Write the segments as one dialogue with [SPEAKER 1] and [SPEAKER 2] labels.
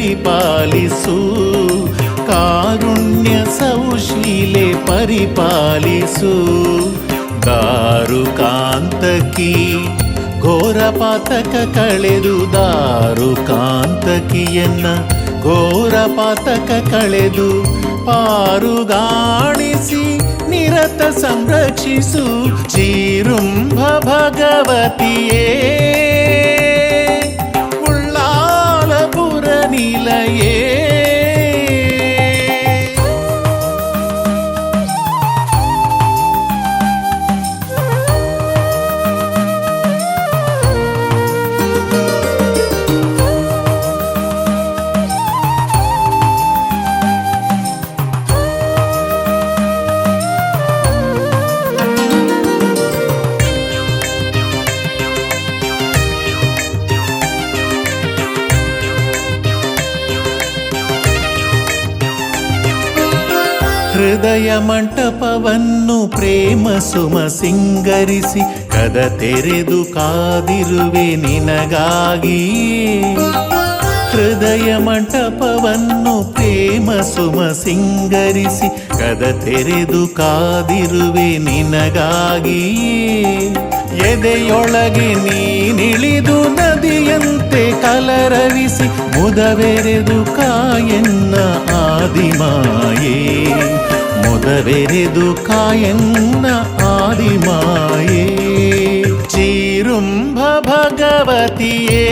[SPEAKER 1] ಸೌಶೀಲೆ ಪರಿಪಾಲಿಸು ಕಾರುಣ್ಯ ಸೌಶೀಲೆ ಪರಿಪಾಲಿಸು ದಾರು ಕಾಂತಕಿ ಘೋರ ಪಾತಕ ಕಳೆದು ದಾರು ಕಾಂತಕಿಯನ್ನ ಘೋರ ಪಾತಕ ಕಳೆದು ಪಾರುಗಾಣಿಸಿ ನಿರತ ಸಂರಕ್ಷಿಸು ಚೀರುಂಭ ಭಗವತಿಯೇ மலையே ಹೃದಯ ಮಂಟಪವನ್ನು ಪ್ರೇಮ ಸುಮ ಸಿಂಗರಿಸಿ ಕದ ತೆರೆದು ಕಾದಿರುವೆ ನಿನಗಾಗಿ ಹೃದಯ ಮಂಟಪವನ್ನು ಪ್ರೇಮ ಸುಮ ಸಿಂಗರಿಸಿ ಕದ ತೆರೆದು ಕಾದಿರುವೆ ನಿನಗಾಗಿ ಎದೆಯೊಳಗೆ ನೀನಿಳಿದು ನದಿಯಂತೆ ಕಲರವಿಸಿ ಮುದವೆರೆದು ಕಾಯನ್ನ ಆದಿಮಾಯೇ ಮುದವೆರೆದು ಕಾಯನ್ನ ಆದಿಮಾಯೇ ಚೀರುಂಭ ಭಗವತಿಯೇ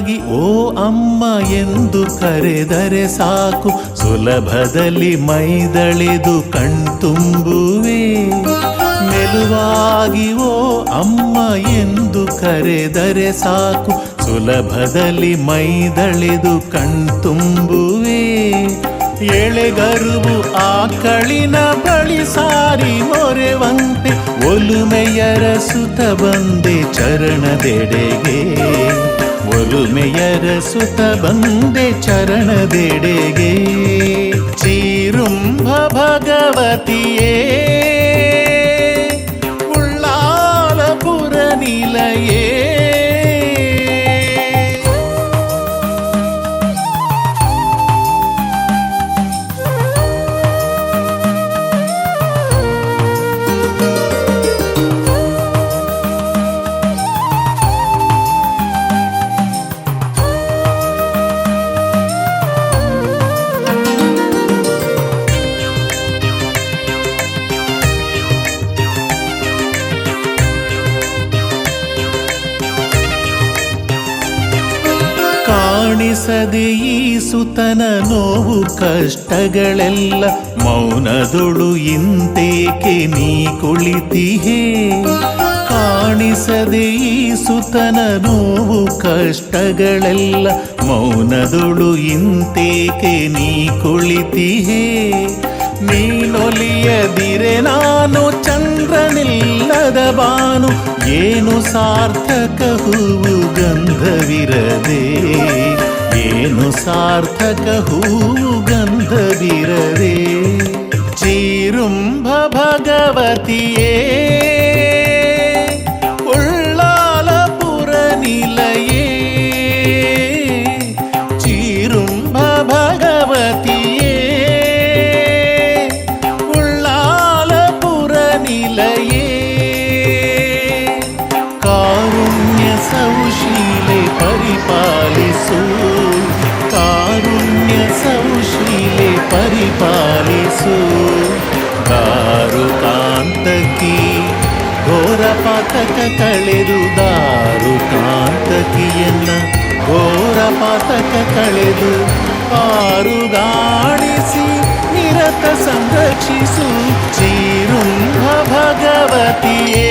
[SPEAKER 1] ಮೆಲುವಾಗಿ ಓ ಅಮ್ಮ ಎಂದು ಕರೆದರೆ ಸಾಕು. ಸುಲಭದಲ್ಲಿ ಮೈದಳೆದು ಕಣ್ತುಂಬುವೆ. ಮೆಲುವಾಗಿ ಓ ಅಮ್ಮ ಎಂದು ಕರೆದರೆ ಸಾಕು. ಸುಲಭದಲ್ಲಿ ಮೈದಳೆದು ಕಣ್ತುಂಬುವೆ. ಎಳೆಗರುವು ಆಕಳಿನ ಬಳಿ ಸಾರಿ ಮೊರೆವಂತೆ. ಒಲುಮೆಯರ ಸುತ ಬಂದೆ ಚರಣದೆಡೆಗೆ. ಒಲುಮೆಯರ ಸುತ ಬಂದೆ ಚರಣದೆಡೆಗೆ ಚೀರುಂಭ ಭಗವತಿಯೇ ಉಳ್ಳಾಲಪುರ ನಿಲಯೇ ಕಾಣಿಸದೆ ಈ ಸುತನ ನೋವು ಕಷ್ಟಗಳೆಲ್ಲ ಮೌನದೊಳು ಇಂತೇಕೆ ನೀ ಕುಳಿತಿಹೇ? ಕಾಣಿಸದೆ ಈ ಸುತನ ನೋವು ಕಷ್ಟಗಳೆಲ್ಲ ಮೌನದೊಳು ಇಂತೇಕೆ ನೀ ಕುಳಿತಿಹೇ? ನೀನೊಲಿಯದಿರೆ ನಾನು ಚಂದ್ರನಿಲ್ಲದ ಬಾನು ಏನು ಸಾರ್ಥಕ ಹೂವು ಗಂಧವಿರದೆ ಏನು ಸಾರ್ಥಕ ಹೂವು ಗಂಧವಿರದೆ ಚೀರುಂಭ ಭಗವತಿಯೇ ಉಳ್ಳಾಲಪುರ ನಿಲಯೇ ಚೀರುಂಭ ಪರಿಪಾಲಿಸು ದಾರು ಕಾಂತಕಿ ಘೋರ ಪಾತಕ ಕಳೆದು ದಾರು ಕಾಂತಕಿಯನ್ನ ಘೋರ ಪಾತಕ ಕಳೆದು ಪಾರುಗಾಣಿಸಿ ನಿರತ ಸಂಗ್ರಹ ರಕ್ಷಿಸು ಶ್ರೀರುಂಭ ಭಗವತಿಯೇ